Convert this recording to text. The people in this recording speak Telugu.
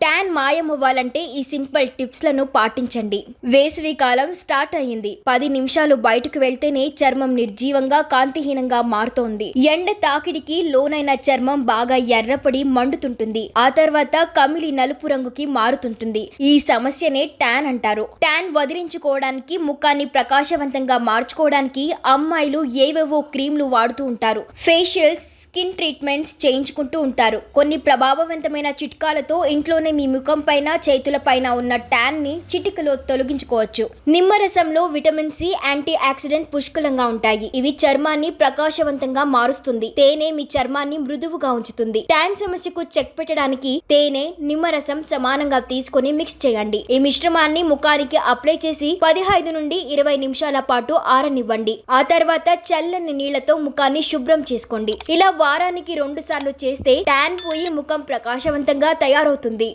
ట్యాన్ మాయమవ్వాలంటే ఈ సింపుల్ టిప్స్లను పాటించండి. వేసవి కాలం స్టార్ట్ అయింది పది నిమిషాలు బయటకు వెళ్తేనే చర్మం నిర్జీవంగా కాంతిహీనంగా మారుతోంది. ఎండ తాకిడికి లోనైన చర్మం బాగా ఎర్రపడి మండుతుంటుంది. ఆ తర్వాత కమిలి నలుపు రంగుకి మారుతుంటుంది. ఈ సమస్యనే ట్యాన్ అంటారు. ట్యాన్ వదిలించుకోవడానికి ముఖాన్ని ప్రకాశవంతంగా మార్చుకోవడానికి అమ్మాయిలు ఏవేవో క్రీమ్లు వాడుతూ ఉంటారు. ఫేషియల్స్ స్కిన్ ట్రీట్మెంట్స్ చేయించుకుంటూ ఉంటారు. కొన్ని ప్రభావవంతమైన చిట్కాలతో ఇంట్లోనే మీ ముఖం పైన చేతుల పైన ఉన్న ట్యాన్ని చిటికలో తొలగించుకోవచ్చు. నిమ్మరసంలో విటమిన్ సి యాంటీ ఆక్సిడెంట్ పుష్కలంగా ఉంటాయి. ఇవి చర్మాన్ని ప్రకాశవంతంగా మారుస్తుంది. తేనె మీ చర్మాన్ని మృదువుగా ఉంచుతుంది. ట్యాన్ సమస్యకు చెక్ పెట్టడానికి తేనె నిమ్మరసం సమానంగా తీసుకొని మిక్స్ చేయండి. ఈ మిశ్రమాన్ని ముఖానికి అప్లై చేసి పదిహైదు నుండి ఇరవై నిమిషాల పాటు ఆరనివ్వండి. ఆ తర్వాత చల్లని నీళ్ళతో ముఖాన్ని శుభ్రం చేసుకోండి. ఇలా వారానికి రెండు సార్లు చేస్తే ట్యాన్ పోయి ముఖం ప్రకాశవంతంగా తయారవుతుంది.